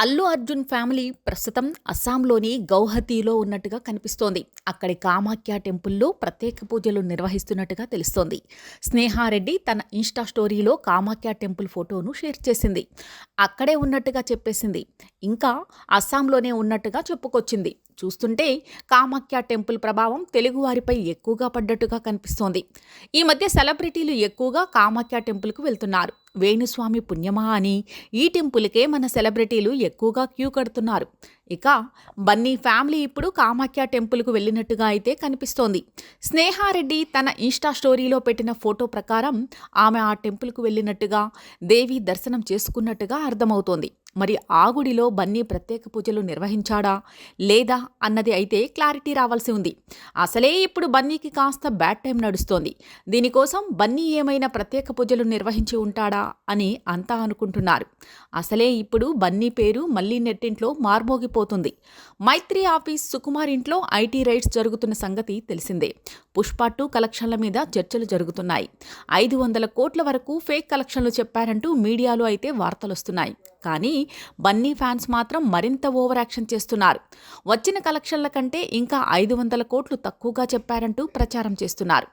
Allu Arjun family ప్రస్తుతం అస్సాంలోని గౌహతిలో ఉన్నట్టుగా కనిపిస్తోంది. అక్కడి కామాఖ్య టెంపుల్లో ప్రత్యేక పూజలు నిర్వహిస్తున్నట్టుగా తెలుస్తోంది. స్నేహారెడ్డి తన ఇన్స్టా స్టోరీలో కామాఖ్య టెంపుల్ ఫోటోను షేర్ చేసింది. అక్కడే ఉన్నట్టుగా చెప్పేసింది. ఇంకా అస్సాంలోనే ఉన్నట్టుగా చెప్పుకొచ్చింది. చూస్తుంటే కామాఖ్య టెంపుల్ ప్రభావం తెలుగువారిపై ఎక్కువగా పడ్డట్టుగా కనిపిస్తోంది. ఈ మధ్య సెలబ్రిటీలు ఎక్కువగా కామాఖ్య టెంపుల్కు వెళ్తున్నారు. వేణుస్వామి పుణ్యమా అని ఈ టెంపుల్కే మన సెలబ్రిటీలు ఎక్కువగా క్యూ కడుతున్నారు. ఇక బన్నీ ఫ్యామిలీ ఇప్పుడు కామాఖ్య టెంపుల్కు వెళ్ళినట్టుగా అయితే కనిపిస్తోంది. స్నేహారెడ్డి తన ఇన్స్టా స్టోరీలో పెట్టిన ఫోటో ప్రకారం ఆమె ఆ టెంపుల్కు వెళ్ళినట్టుగా దేవి దర్శనం చేసుకున్నట్టుగా అర్థమవుతోంది. మరి ఆ గుడిలో బన్నీ ప్రత్యేక పూజలు నిర్వహించాడా లేదా అన్నది అయితే క్లారిటీ రావాల్సి ఉంది. అసలే ఇప్పుడు బన్నీకి కాస్త బ్యాడ్ టైం నడుస్తోంది. దీనికోసం బన్నీ ఏమైనా ప్రత్యేక పూజలు నిర్వహించి ఉంటాడా అని అంతా అనుకుంటున్నారు. అసలే ఇప్పుడు బన్నీ పేరు మళ్ళీ నెట్టింట్లో మార్మోగిపోతుంది. మైత్రి ఆఫీస్ సుకుమార్ ఇంట్లో ఐటీ రైడ్స్ జరుగుతున్న సంగతి తెలిసిందే. పుష్ప టూ కలెక్షన్ల మీద చర్చలు జరుగుతున్నాయి. ఐదు వందల కోట్ల వరకు ఫేక్ కలెక్షన్లు చెప్పారంటూ మీడియాలో అయితే వార్తలు వస్తున్నాయి కానీ బన్నీ ఫ్యాన్స్ మాత్రం మరింత ఓవర్ యాక్షన్ చేస్తున్నారు. వచ్చిన కలెక్షన్ల కంటే ఇంకా ఐదు వందల కోట్లు తక్కువగా చెప్పారంటూ ప్రచారం చేస్తున్నారు.